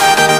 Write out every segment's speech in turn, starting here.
うん。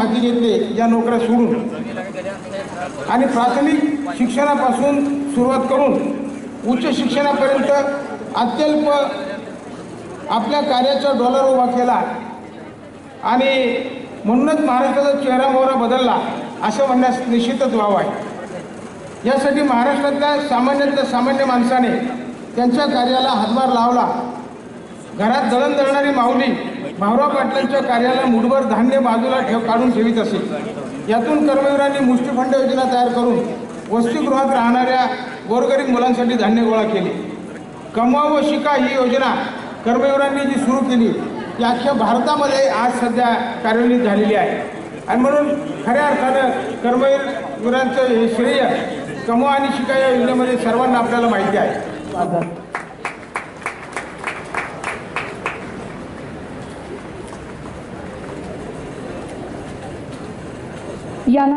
माहिती हाती घेतले या नोकऱ्या सोडून. आणि प्राथमिक शिक्षणापासून सुरुवात करून उच्च शिक्षणापर्यंत अत्यल्प आपल्या कार्याचा डॉलर उभा केला आणि म्हणूनच महाराष्ट्राचा चेहरा मोहरा बदलला असं म्हणण्यास निश्चितच वाव आहे. यासाठी महाराष्ट्रातल्या सामान्यातल्या सामान्य माणसाने त्यांच्या कार्याला हातभार लावला. घरात दळण दळणारी माऊली भाऊराव पाटलांच्या कार्याला मुठभर धान्य बाजूला ठेव काढून ठेवीत असे यातून कर्मवीरांनी मुष्टीफंड योजना तयार करून वसतिगृहात राहणाऱ्या गोरगरीब मुलांसाठी धान्य गोळा केले. कमवा व शिका ही योजना कर्मवीरांनी जी सुरू केली ती अख्ख्या भारतामध्ये आज सध्या कार्यान्वित झालेली आहे. आणि म्हणून खऱ्या अर्थानं कर्मवीरांचं हे श्रेय कमवा आणि शिका या योजनेमध्ये सर्वांना आपल्याला माहिती आहे. याला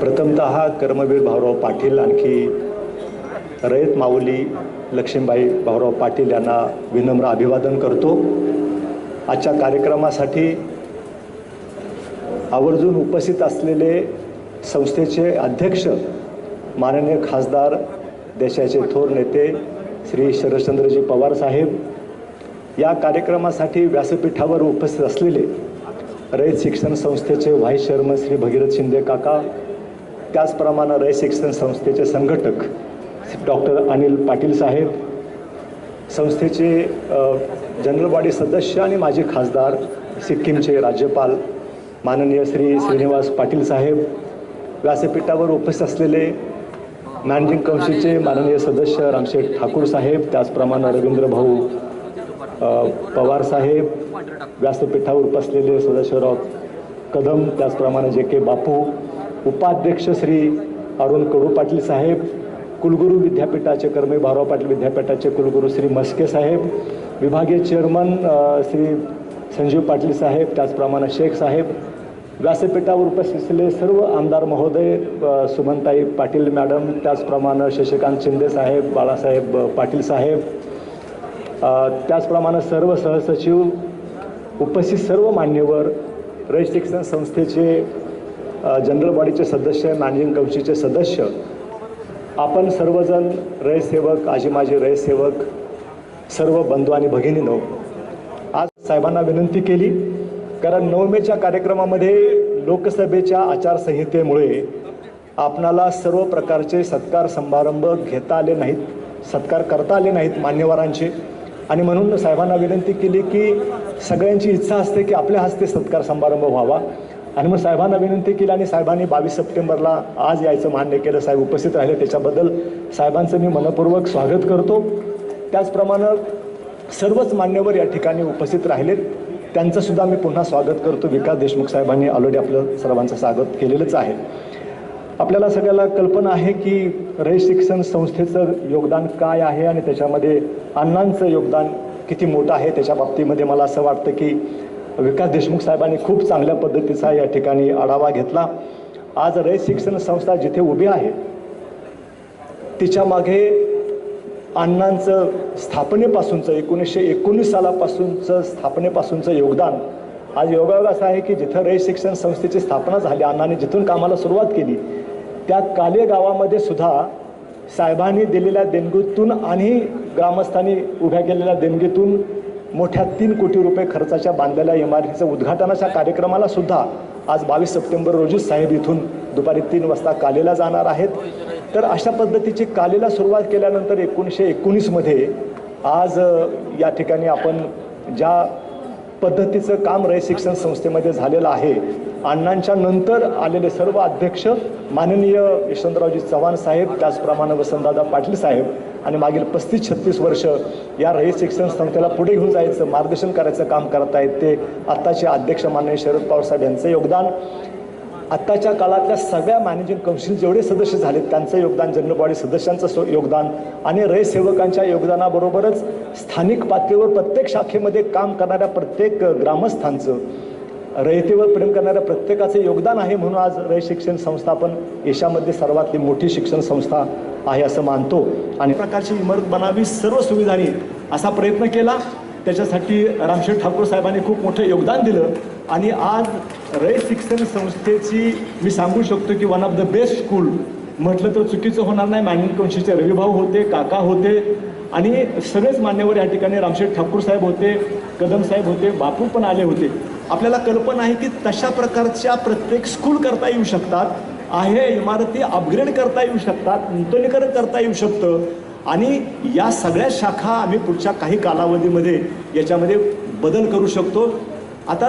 प्रथमतः कर्मवीर भाऊराव पाटील आणखी रयत माऊली लक्ष्मीबाई भाऊराव पाटील यांना विनम्र अभिवादन करतो. आजच्या कार्यक्रमासाठी आवर्जून उपस्थित असलेले संस्थेचे अध्यक्ष माननीय खासदार देशाचे थोर नेते श्री शरदचंद्रजी पवार साहेब या कार्यक्रमासाठी व्यासपीठावर उपस्थित असलेले रयत शिक्षण संस्थेचे व्हाईस चेअरमन श्री भगीरथ शिंदे काका त्याचप्रमाणे रयत शिक्षण संस्थेचे संघटक डॉक्टर अनिल पाटील साहेब संस्थेचे जनरल बॉडी सदस्य आणि माजी खासदार सिक्कीमचे राज्यपाल माननीय श्री श्रीनिवास पाटील साहेब व्यासपीठावर उपस्थित असलेले मॅनेजिंग कौन्सिलचे माननीय सदस्य रामशेठ ठाकूर साहेब त्याचप्रमाणे रवींद्र भाऊ पवार साहेब व्यासपीठावर उपसलेले सदाशिवराव कदम त्याचप्रमाणे जे के बापू उपाध्यक्ष श्री अरुण कडू पाटील साहेब कुलगुरू विद्यापीठाचे कर्मे भाऊराव पाटील विद्यापीठाचे कुलगुरू श्री मस्के साहेब विभागीय चेअरमन श्री संजीव पाटील साहेब त्याचप्रमाणे शेख साहेब व्यासपीठावर उपस्थित असलेले सर्व आमदार महोदय सुमनताई पाटील मॅडम त्याचप्रमाणे शशिकांत शिंदे साहेब बाळासाहेब पाटील साहेब त्याचप्रमाणे सर्व सहसचिव उपस्थित सर्व मान्यवर रयत शिक्षण संस्थेचे जनरल बॉडीचे सदस्य मॅनेजिंग कमिटीचे सदस्य आपण सर्वजण रयसेवक आजी माझे रयसेवक सर्व बंधू आणि भगिनीनो आज साहेबांना विनंती केली कारण नऊ मेच्या कार्यक्रमामध्ये लोकसभेच्या आचारसंहितेमुळे आपणाला सर्व प्रकारचे सत्कार समारंभ घेता आले नाहीत सत्कार करता आले नाहीत मान्यवरांचे. आणि म्हणून साहेबांना विनंती केली की सगळ्यांची इच्छा असते की आपल्या हस्ते सत्कार समारंभ व्हावा. आणि मग साहेबांना विनंती केली आणि साहेबांनी बावीस सप्टेंबरला आज यायचं मान्य केलं. साहेब उपस्थित राहिले. त्याच्याबद्दल साहेबांचं मी मनपूर्वक स्वागत करतो. त्याचप्रमाणे सर्वच मान्यवर या ठिकाणी उपस्थित राहिलेत त्यांचंसुद्धा मी पुन्हा स्वागत करतो. विकास देशमुख साहेबांनी ऑलरेडी आपलं सर्वांचं स्वागत केलेलंच आहे. आपल्याला सगळ्याला कल्पना आहे की रयत शिक्षण संस्थेचं योगदान काय आहे आणि त्याच्यामध्ये अण्णांचं योगदान किती मोठं आहे त्याच्या बाबतीमध्ये मला असं वाटतं की विकास देशमुख साहेबांनी खूप चांगल्या पद्धतीचा या ठिकाणी आढावा घेतला. आज रयत शिक्षण संस्था जिथे उभी आहे तिच्यामागे अण्णांचं स्थापनेपासूनचं एकोणीसशे एकोणीस सालापासूनचं स्थापनेपासूनचं योगदान. आज योगायोग असा आहे की जिथं रयत शिक्षण संस्थेची स्थापना झाली अण्णांनी जिथून कामाला सुरुवात केली त्या काले गावामध्ये सुद्धा साहेबांनी दिलेल्या देणगीतून आणि ग्रामस्थांनी उभ्या केलेल्या देणगीतून मोठ्या तीन कोटी रुपये खर्चाच्या बांधलेल्या इमारतीचं उद्घाटनाच्या कार्यक्रमाला सुद्धा आज बावीस सप्टेंबर रोजी साहेब इथून दुपारी तीन वाजता कालेला जाणार आहेत. तर अशा पद्धतीची कालेला सुरुवात केल्यानंतर एकोणीसशे एकोणीसमध्ये आज या ठिकाणी आपण ज्या पद्धतीचं काम रय शिक्षण संस्थेमध्ये झालेलं आहे. अण्णांच्या नंतर आलेले सर्व अध्यक्ष माननीय यशवंतरावजी चव्हाण साहेब त्याचप्रमाणे वसंतदादा पाटील साहेब आणि मागील पस्तीस छत्तीस वर्ष या रयत शिक्षण संस्थेला पुढे घेऊन जायचं मार्गदर्शन करायचं काम करत आहेत ते आत्ताचे अध्यक्ष माननीय शरद पवार साहेब यांचं योगदान. आत्ताच्या काळातल्या सगळ्या मॅनेजिंग कौन्सिल जेवढे सदस्य झालेत त्यांचं योगदान जनरल बॉडी सदस्यांचं सो योगदान आणि रयसेवकांच्या योगदानाबरोबरच स्थानिक पातळीवर प्रत्येक शाखेमध्ये काम करणाऱ्या प्रत्येक ग्रामस्थांचं रयतेवर प्रेम करणाऱ्या प्रत्येकाचं योगदान आहे म्हणून आज रय शिक्षण संस्था पण देशामध्ये सर्वातली मोठी शिक्षण संस्था आहे असं मानतो. आणि प्रकारची इमारत बनावी सर्व सुविधांनी असा प्रयत्न केला. त्याच्यासाठी रामशेठ ठाकूर साहेबांनी खूप मोठं योगदान दिलं. आणि आज रयत शिक्षण संस्थेची मी सांगू शकतो की one of the best school म्हटलं तर चुकीचं होणार नाही. मॅनेजिंग कौन्सिलचे रविभाऊ होते काका होते. आणि सगळेच मान्यवर या ठिकाणी रामशेठ ठाकूर साहेब होते कदम साहेब होते बापू पण आले होते. आपल्याला कल्पना आहे की तशा प्रकारच्या प्रत्येक स्कूल करता येऊ शकतात. आहे इमारती अपग्रेड करता येऊ शकतात नूतनीकरण करता येऊ शकतं. आणि या सगळ्या शाखा आम्ही पुढच्या काही कालावधीमध्ये याच्यामध्ये बदल करू शकतो. आता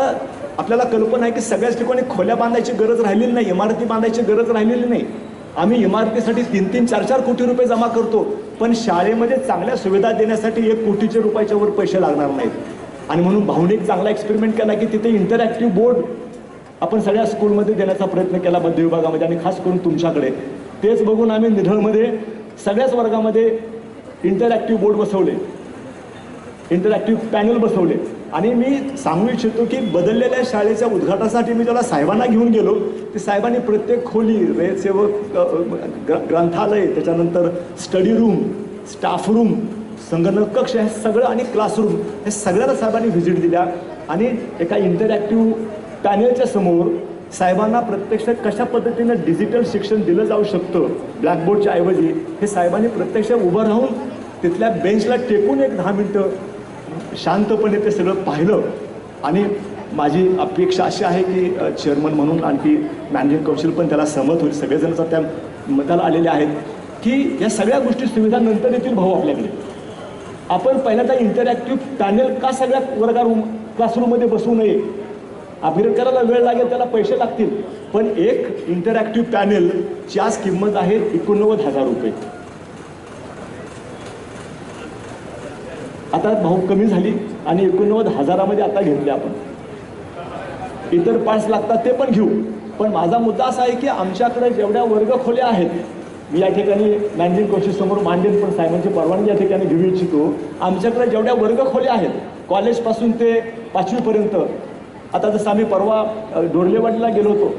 आपल्याला कल्पना आहे की सगळ्याच ठिकाणी खोल्या बांधायची गरज राहिलेली नाही इमारती बांधायची गरज राहिलेली नाही. आम्ही इमारतीसाठी तीन तीन चार चार कोटी रुपये जमा करतो पण शाळेमध्ये चांगल्या सुविधा देण्यासाठी एक कोटीचे रुपयाच्या वर पैसे लागणार नाहीत. आणि म्हणून भावनिक चांगला एक्सपेरिमेंट केला की तिथे इंटरॅक्टिव्ह बोर्ड आपण सगळ्या स्कूलमध्ये देण्याचा प्रयत्न केला मध्य विभागामध्ये आणि खास करून तुमच्याकडे. तेच बघून आम्ही निधळमध्ये सगळ्याच वर्गामध्ये इंटरॅक्टिव्ह बोर्ड बसवले. इंटरॅक्टिव्ह पॅनल बसवले. आणि मी सांगू इच्छितो की बदललेल्या शाळेच्या उद्घाटनासाठी मी ज्याला साहेबांना घेऊन गेलो ते साहेबांनी प्रत्येक खोली रयतसेवक ग्र- ग्रंथालय त्याच्यानंतर स्टडी रूम स्टाफ रूम संगणक कक्ष हे सगळं आणि क्लासरूम हे सगळ्याला साहेबांनी व्हिजिट दिल्या. आणि एका इंटरॅक्टिव्ह पॅनेलच्या समोर साहेबांना प्रत्यक्ष कशा पद्धतीनं डिजिटल शिक्षण दिलं जाऊ शकतं? ब्लॅकबोर्डच्या ऐवजी. हे साहेबांनी प्रत्यक्ष उभं राहून तिथल्या बेंचला टेकून एक दहा मिनटं शांतपणे ते सगळं पाहिलं. आणि माझी अपेक्षा अशी आहे की चेअरमन म्हणून आणखी मॅनेजिंग कौन्सिल पण त्याला सहमत होईल. सगळेजण त्या मताला आलेले आहेत की या सगळ्या गोष्टी सुविधा नंतर येतील भाऊ आपल्याकडे. आपण पहिल्यांदा इंटरॅक्टिव्ह पॅनल का सगळ्या वर्गा रूम क्लासरूममध्ये बसू नये? अपग्रेड करायला वेळ लागेल त्याला पैसे लागतील. पण एक इंटरॅक्टिव्ह पॅनेलची आज किंमत आहे एकोणनव्वद हजार रुपये. आता भाऊ कमी झाली आणि एकोणनव्वद हजारामध्ये आता घेतले आपण. इतर पार्ट्स लागतात ते पण घेऊ. पण माझा मुद्दा असा आहे की आमच्याकडे जेवढ्या वर्ग खोल्या आहेत मी या ठिकाणी मॅनेजिंग कोर्सेस समोर मांडेन पण साहेबांची परवानगी या ठिकाणी घेऊ इच्छितो. आमच्याकडे जेवढ्या वर्ग खोल्या आहेत कॉलेजपासून ते पाचवीपर्यंत आता जसं आम्ही परवा डोरलेवाडीला गेलो होतो.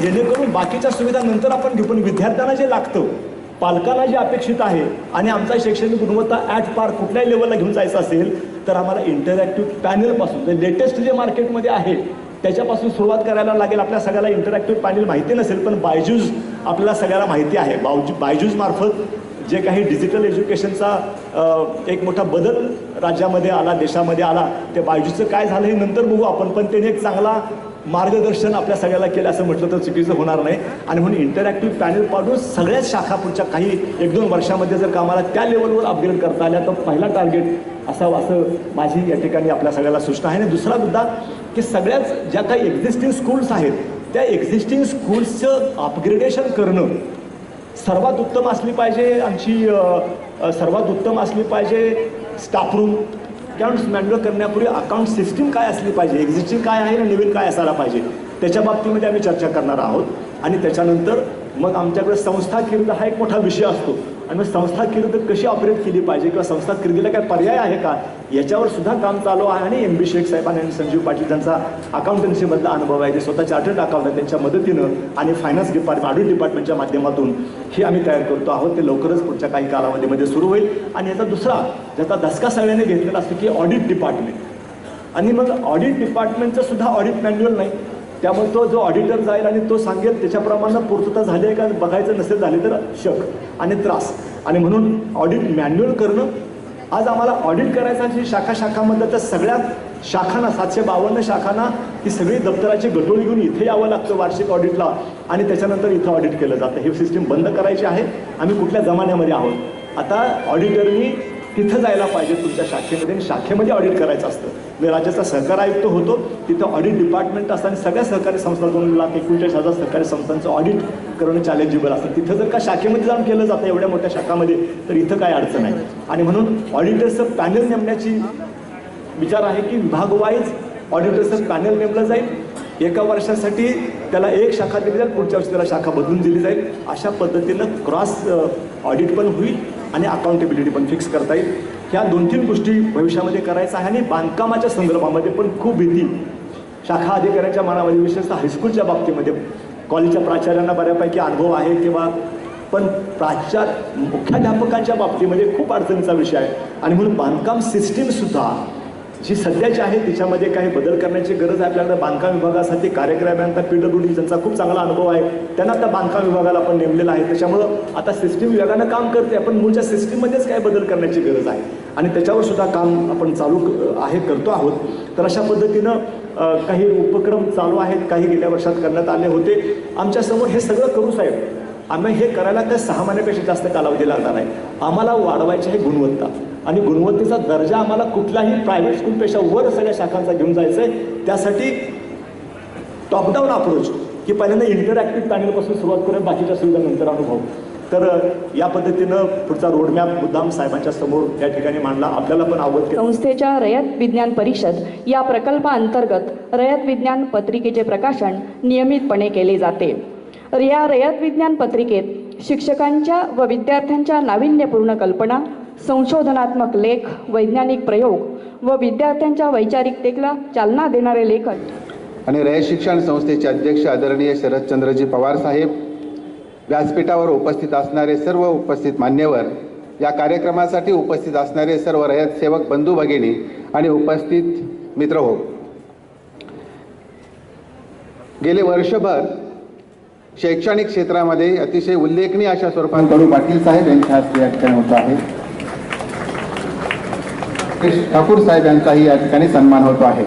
जेणेकरून बाकीच्या सुविधा नंतर आपण घेऊ पण विद्यार्थ्यांना जे लागतं पालकांना जे अपेक्षित आहे आणि आमचा शैक्षणिक गुणवत्ता ॲट पार कुठल्याही लेवलला घेऊन जायचं असेल तर आम्हाला इंटरॅक्टिव्ह पॅनलपासून जे लेटेस्ट जे मार्केटमध्ये आहे त्याच्यापासून सुरुवात करायला लागेल. आपल्या सगळ्याला इंटरॅक्टिव्ह पॅनल माहिती नसेल पण बायजूज आपल्याला सगळ्याला माहिती आहे. बायजू बायजूजमार्फत जे काही डिजिटल एज्युकेशनचा एक मोठा बदल राज्यामध्ये आला देशामध्ये आला ते बायजूचं काय झालं हे नंतर बघू आपण. पण त्याने एक चांगला मार्गदर्शन आपल्या सगळ्याला केलं असं म्हटलं तर चुकीचं होणार नाही. आणि म्हणून इंटरॅक्टिव्ह पॅनल पाडून सगळ्याच शाखा पुढच्या काही एक दोन वर्षामध्ये जर कामाला त्या लेवलवर अपग्रेड करता आल्या तर पहिला टार्गेट असावं असं माझी या ठिकाणी आपल्या सगळ्याला सूचना आहे. आणि दुसरा मुद्दा की सगळ्याच ज्या काही एक्झिस्टिंग स्कूल्स आहेत त्या एक्झिस्टिंग स्कूल्सचं अपग्रेडेशन करणं सर्वात उत्तम असली पाहिजे आमची सर्वात उत्तम असली पाहिजे स्टाफरूम अकाउंट्स मॅन्युअल करण्यापूर्वी अकाउंट सिस्टीम काय असली पाहिजे? एक्झिस्टिंग काय आहे आणि नवीन काय असायला पाहिजे? त्याच्या बाबतीमध्ये आम्ही चर्चा करणार आहोत. आणि त्याच्यानंतर मग आमच्याकडे संस्था किर्द हा एक मोठा विषय असतो. आणि मग संस्था किर्द कशी ऑपरेट केली पाहिजे किंवा संस्था किर्दीला काय पर्याय आहे का? याच्यावर सुद्धा काम चालू आहे आणि एम बी शेख साहेबांनी आणि संजीव पाटील त्यांचा अकाउंटन्सीमधला अनुभव आहे. ते स्वतः चार्टर्ड अकाउंटंट त्यांच्या मदतीनं आणि फायनान्स डिपार्टमेंट ऑडिट डिपार्टमेंटच्या माध्यमातून ही आम्ही तयार करतो आहोत. ते लवकरच पुढच्या काही कालावधीमध्ये सुरू होईल. आणि याचा दुसरा ज्याचा धसका सगळ्यांनी घेतलेला असतो की ऑडिट डिपार्टमेंट आणि मग ऑडिट डिपार्टमेंटचं सुद्धा ऑडिट मॅन्युअल नाही. त्यामुळे तो जो ऑडिटर जाईल आणि तो सांगेल त्याच्याप्रमाणे पूर्तता झाली आहे का बघायचं नसेल झाली तर शक आणि त्रास. आणि म्हणून ऑडिट मॅन्युअल करणं आज आम्हाला ऑडिट करायचं जी शाखा शाखामधलं तर सगळ्यात शाखांना सातशे बावन्न शाखांना ही सगळी दप्तराची गटोळी घेऊन इथे यावं लागतं वार्षिक ऑडिटला आणि त्याच्यानंतर इथं ऑडिट केलं जातं. हे सिस्टीम बंद करायची आहे. आम्ही कुठल्या जमान्यामध्ये आहोत? आता ऑडिटरनी तिथं जायला पाहिजे तुमच्या शाखेमध्ये आणि शाखेमध्ये ऑडिट करायचं असतं. मी राज्याचा सहकार आयुक्त होतो तिथं ऑडिट डिपार्टमेंट असतं आणि सगळ्या सहकारी संस्था दोन लाख एकोणचाळीस हजार सहकारी संस्थांचं ऑडिट करणं चॅलेंजेबल असतं. तिथं जर का शाखेमध्ये जाऊन केलं जातं एवढ्या मोठ्या शाखामध्ये तर इथं काय अडचण आहे आणि म्हणून ऑडिटरचं पॅनल नेमण्याची विचार आहे की विभागवाईज ऑडिटर्सचं पॅनल नेमलं जाईल. एका वर्षासाठी त्याला एक शाखा दिली जाईल पुढच्या वर्षी त्याला शाखा बदलून दिली जाईल. अशा पद्धतीनं क्रॉस ऑडिट पण होईल आणि अकाउंटेबिलिटी पण फिक्स करता येईल. ह्या दोन तीन गोष्टी भविष्यामध्ये करायचं आहे आणि बांधकामाच्या संदर्भामध्ये पण खूप भीती. शाखा अधिकाऱ्याच्या मनामध्ये विशेषतः हायस्कूलच्या बाबतीमध्ये. कॉलेजच्या प्राचार्यांना बऱ्यापैकी अनुभव आहे किंवा पण प्राचार मुख्याध्यापकांच्या बाबतीमध्ये खूप अडचणीचा विषय आहे. आणि म्हणून बांधकाम सिस्टीमसुद्धा जी सध्याची आहे तिच्यामध्ये काही बदल करण्याची गरज आहे. आपल्याकडे बांधकाम विभागासाठी कार्यक्रमांता पी पीडब्ल्यूडी ज्यांचा खूप चांगला अनुभव आहे. त्यांना त्या बांधकाम विभागाला आपण नेमलेलं आहे. त्याच्यामुळं आता सिस्टीम विभागानं काम करते आपण मूळच्या सिस्टीममध्येच काय बदल करण्याची गरज आहे. आणि त्याच्यावर सुद्धा काम आपण चालू क- आहे करतो आहोत. तर अशा पद्धतीनं काही उपक्रम चालू आहेत. काही गेल्या वर्षात करण्यात आले होते. आमच्यासमोर हे सगळं करू साहेब. आम्ही हे करायला त्या सहा महिन्यापेक्षा जास्त कालावधी लागणार आहे. आम्हाला वाढवायची आहे गुणवत्ता. आणि गुणवत्तेचा दर्जा आम्हाला कुठल्याही प्रायव्हेट स्कूलपेक्षा वर सगळ्या शाखांचा घेऊन जायचं आहे त्यासाठी टॉपडाऊन अप्रोच की पहिल्यांदा इंटरॅक्टिव्ह पॅनलपासून सुरुवात करून बाकीच्या सुविधा नंतर अनुभव. तर या पद्धतीनं पुढचा रोडमॅप मुद्दाम साहेबांच्या समोर या ठिकाणी मांडला. आपल्याला पण आवडते संस्थेच्या रयत विज्ञान परिषद या प्रकल्पाअंतर्गत रयत विज्ञान पत्रिकेचे प्रकाशन नियमितपणे केले जाते. या रयत विज्ञान पत्रिकेत शिक्षकांच्या व विद्यार्थ्यांच्या नाविन्यपूर्ण कल्पना संशोधनात्मक लेख वैज्ञानिक प्रयोग व विद्यार्थ्यांच्या वैचारिकतेला चालना देणारे लेखन आणि रयत शिक्षण संस्थेचे अध्यक्ष आदरणीय शरदचंद्रजी पवार साहेब व्यासपीठावर उपस्थित असणारे सर्व उपस्थित मान्यवर या कार्यक्रमासाठी उपस्थित असणारे सर्व रयत सेवक बंधू भगिनी आणि उपस्थित मित्र हो. गेले वर्षभर शैक्षणिक क्षेत्रामध्ये अतिशय उल्लेखनीय अशा स्वरूपात कडू पाटील साहेब यांच्या हस्ते व्याख्यान होत आहे. ठाकूर साहेब यांचाही या ठिकाणी सन्मान होतो आहे.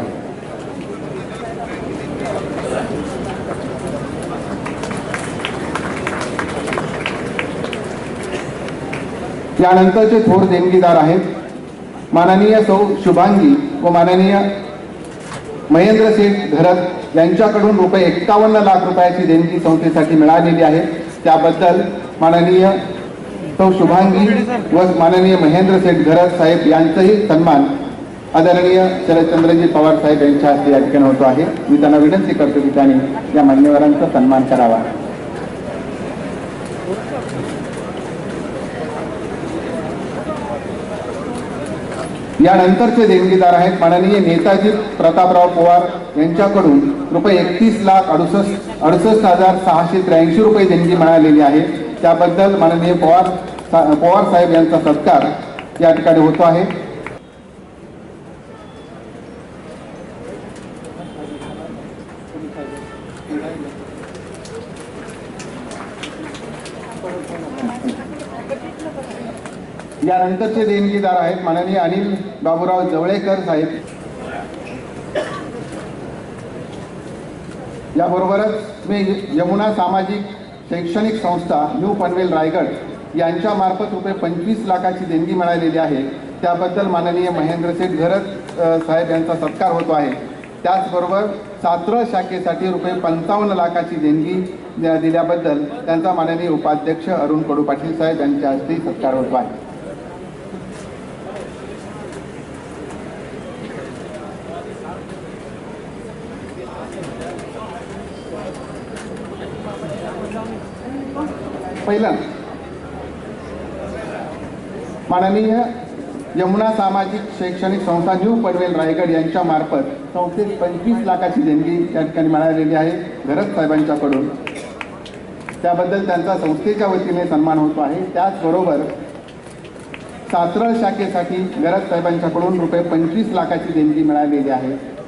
यानंतरचे थोर देणगीदार आहेत. माननीय सौ शुभांगी व माननीय महेंद्र सिंग घरत यांच्याकडून रुपये एक्कावन्न लाख रुपयाची देणगी संस्थेसाठी मिळालेली आहे. त्याबद्दल माननीय सौ शुभांगी व माननीय महेंद्र सेठ घरत साहेब यांचाही सन्मान आदरणीय शरदचंद्रजी पवार साहेब यांच्या हस्ते या ठिकाणी होतो आहे. मी त्यांना विनंती करतो की त्यांनी या मान्यवरांचा सन्मान करावा. यानंतरचे देणगीदार आहेत माननीय नेताजी प्रतापराव पवार यांच्याकडून रुपये एकतीस लाख अडुसष्ट अडुसष्ट हजार सहाशे त्र्याऐंशी रुपये देणगी मिळालेली आहे. त्याबद्दल माननीय पवार सा- पवार साहेब यांचा सत्कार या ठिकाणी होतो आहे. यानंतरचे देणगीदार आहेत माननीय अनिल बाबूराव जवळेकर साहेब. याबरोबरच मी यमुना सामाजिक शैक्षणिक संस्था न्यू पनवेल रायगड यांच्यामार्फत रुपये पंचवीस लाखाची देणगी मिळालेली आहे. त्याबद्दल माननीय महेंद्र शेठ घरत साहेब यांचा सत्कार होतो आहे. त्याचबरोबर सात्र शाखेसाठी रुपये पंचावन्न लाखाची देणगी द्या- दिल्याबद्दल त्यांचा माननीय उपाध्यक्ष अरुण कडू पाटील साहेब यांच्या हस्ते सत्कार होतो आहे. पहिलं. माननीय यमुना सामाजिक शैक्षणिक संस्था न्यू पनवेल रायगड यांच्या मार्फत संस्थेत पंचवीस लाखाची देणगी या ठिकाणी मिळालेली आहे घरत साहेबांच्याकडून. त्याबद्दल त्यांचा संस्थेच्या वतीने सन्मान होतो आहे. त्याचबरोबर सातरळ शाखेसाठी गरज साहेबांच्याकडून रुपये पंचवीस लाखाची देणगी मिळालेली आहे.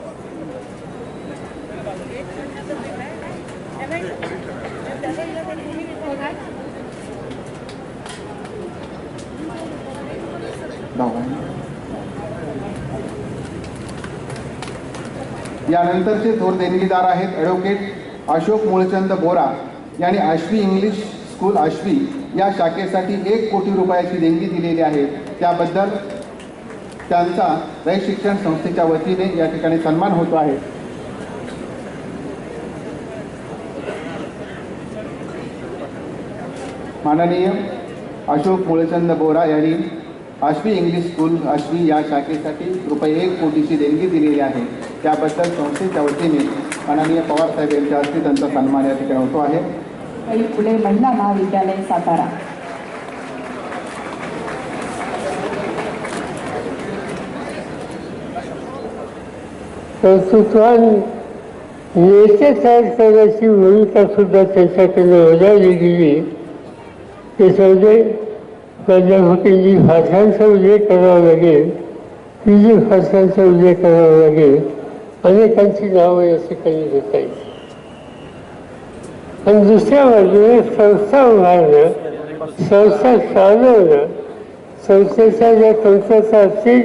यानंतरचे थोर देणगीदार आहेत ॲडव्होकेट अशोक मूळचंद बोरा यांनी आश्वी इंग्लिश स्कूल आश्वी या शाखेसाठी एक कोटी रुपयाची देणगी दिलेली आहे. त्याबद्दल त्यांचा रयत शिक्षण संस्थेच्या वतीने या ठिकाणी सन्मान होतो आहे. माननीय अशोक मूळचंद बोरा यांनी आश्वी इंग्लिश स्कूल आश्वी या शाखेसाठी रुपये एक कोटीची देणगी दिलेली आहे. त्याबद्दल संस्थेच्या वतीने माननीय पवार साहेब यांच्या हस्ते त्यांचा सन्मान या ठिकाणी होतो आहे. फुले महिला महाविद्यालय सातारा. भूमिका सुद्धा त्याच्याकडे बजावली गेली. त्याच्यामध्ये प्राध्यापकांची भाषांचा उल्लेख करावा लागेल तिची भाषांचा उल्लेख करावा लागेल अनेकांची नावं या ठिकाणी घेता येईल. आणि दुसऱ्या बाजूने संस्था उभारणं संस्था चालवणं संस्थेच्या ज्या कमतरता असतील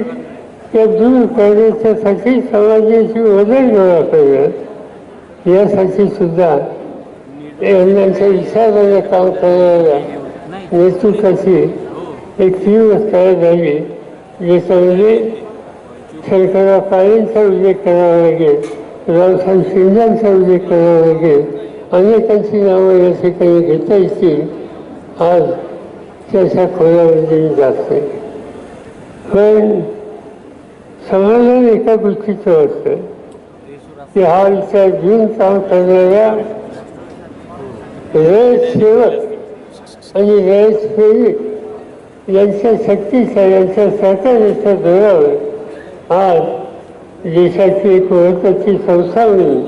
त्या दूर करण्याच्यासाठी समाजाची मदत गोळा करणं यासाठी सुद्धा यांच्या विचाराने काम करणाऱ्या नेतृत्वाची एक तीव्र तयार झाली ज्याच्यामध्ये शंकरराव काळेंचा उल्लेख करावा लागेल रावसाहेब शिंदेचा उल्लेख करावा लागेल अनेकांची नावं या ठिकाणी घेता येतील. आज त्याच्या खोल्यामध्ये मी जात नाही पण समाधान एका गोष्टीचं असतं की हा विचार घेऊन काम करणाऱ्या रयत सेवक आणि रयत प्रेरित यांच्या शक्तीचा यांच्या सहकार्याच्या जोरावर आज देशाची एक महत्वाची संस्था म्हणून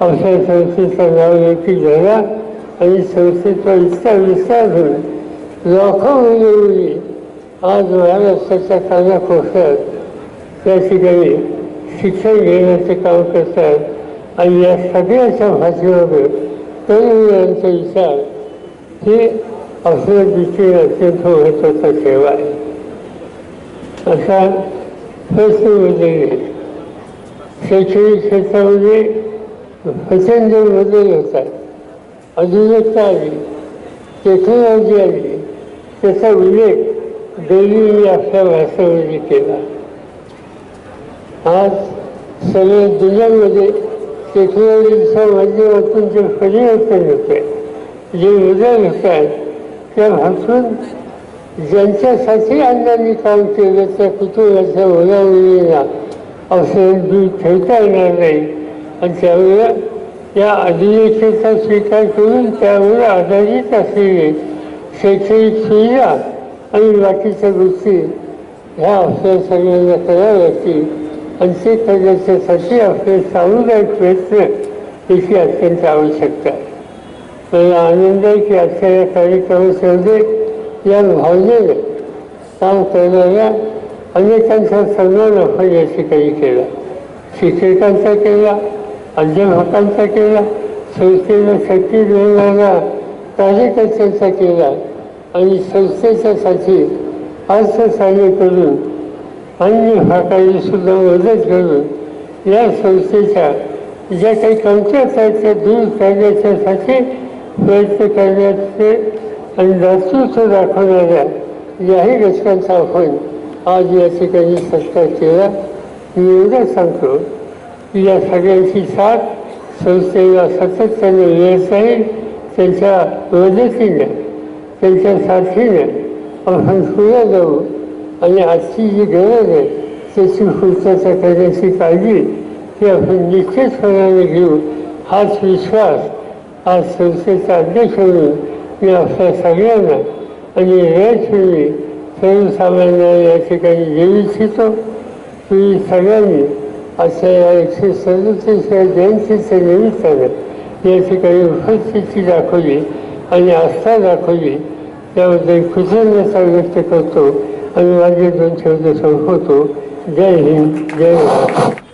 अवसर संस्थेचं नाव देखील झाला आणि संस्थेचा इतका विस्तार होऊन लाखो आज महाराष्ट्राच्या कानाकोशात त्या ठिकाणी शिक्षण घेण्याचे काम करतात आणि या सगळ्याच्या भाषेमध्ये तरुणांचा विचार हे आपल्या दृष्टीने अत्यंत महत्त्वाचा सेवा आहे असा प्रश्न बदलले शैक्षणिक क्षेत्रामध्ये प्रचंड बदल होतात आधुनिकता आली टेक्नॉलॉजी आली त्याचा उल्लेख दैवी आपल्या भाषेमध्ये केला आज सगळ्या दुनियामध्ये टेक्नॉलॉजीच्या माध्यमातून जे परिवर्तन होते जे बदल होत आहेत त्या त्यापासून ज्यांच्यासाठी अण्णांनी काम केलं त्या कुटुंबाच्या मुलामुलींना औषध दूध ठेवता येणार नाही आणि त्यामुळं या आधुनिकतेचा स्वीकार करून त्यावर आधारित असलेली शैक्षणिक सुविधा आणि बाकीच्या गोष्टी ह्या आपल्या सगळ्यांना कराव्या लागतील आणि ते करण्याच्यासाठी आपले सामुदायिक प्रयत्न याची अत्यंत आवश्यकता आहे मला आनंद आहे की आजच्या या कार्यक्रमामध्ये या भावनेने काम करणाऱ्या अनेकांचा सन्मान आपण हो या ठिकाणी केला. शिक्षकांचा केला अध्यापकांचा केला संस्थेला शक्ती देणाऱ्या कार्यकर्त्यांचा केला आणि संस्थेच्यासाठी अर्थसहाय्य करून अन्य भागाची सुद्धा मदत करून या संस्थेच्या ज्या काही कमतरता आहेत त्या दूर करण्याच्यासाठी प्रयत्न करण्याचे आणि दातृत्व दाखवणाऱ्या याही घटकांचा आपण आज या ठिकाणी सत्कार केला. मी एवढं सांगतो की या सगळ्यांची साथ संस्थेला सातत्याने मिळत आहे. त्यांच्या मदतीने त्यांच्या साथीने आपण पुढे जाऊ आणि आजची जी गरज आहे त्याची पूर्तता करण्याची काळजी ही आपण निश्चितपणाने घेऊ. हाच विश्वास आज संस्थेचा अध्यक्ष म्हणून मी आपल्या सगळ्यांना आणि रयतवेळी सर्वसामान्यांना या ठिकाणी देऊ इच्छितो तुम्ही सगळ्यांनी अशा या एकशे सदतीसव्या जयंतीच्या निमित्तानं या ठिकाणी उपस्थिती दाखवली आणि आस्था दाखवली त्याबद्दल कृतज्ञता व्यक्त करतो आणि माझे दोन शब्द संपवतो जय हिंद जय महाराष्ट्र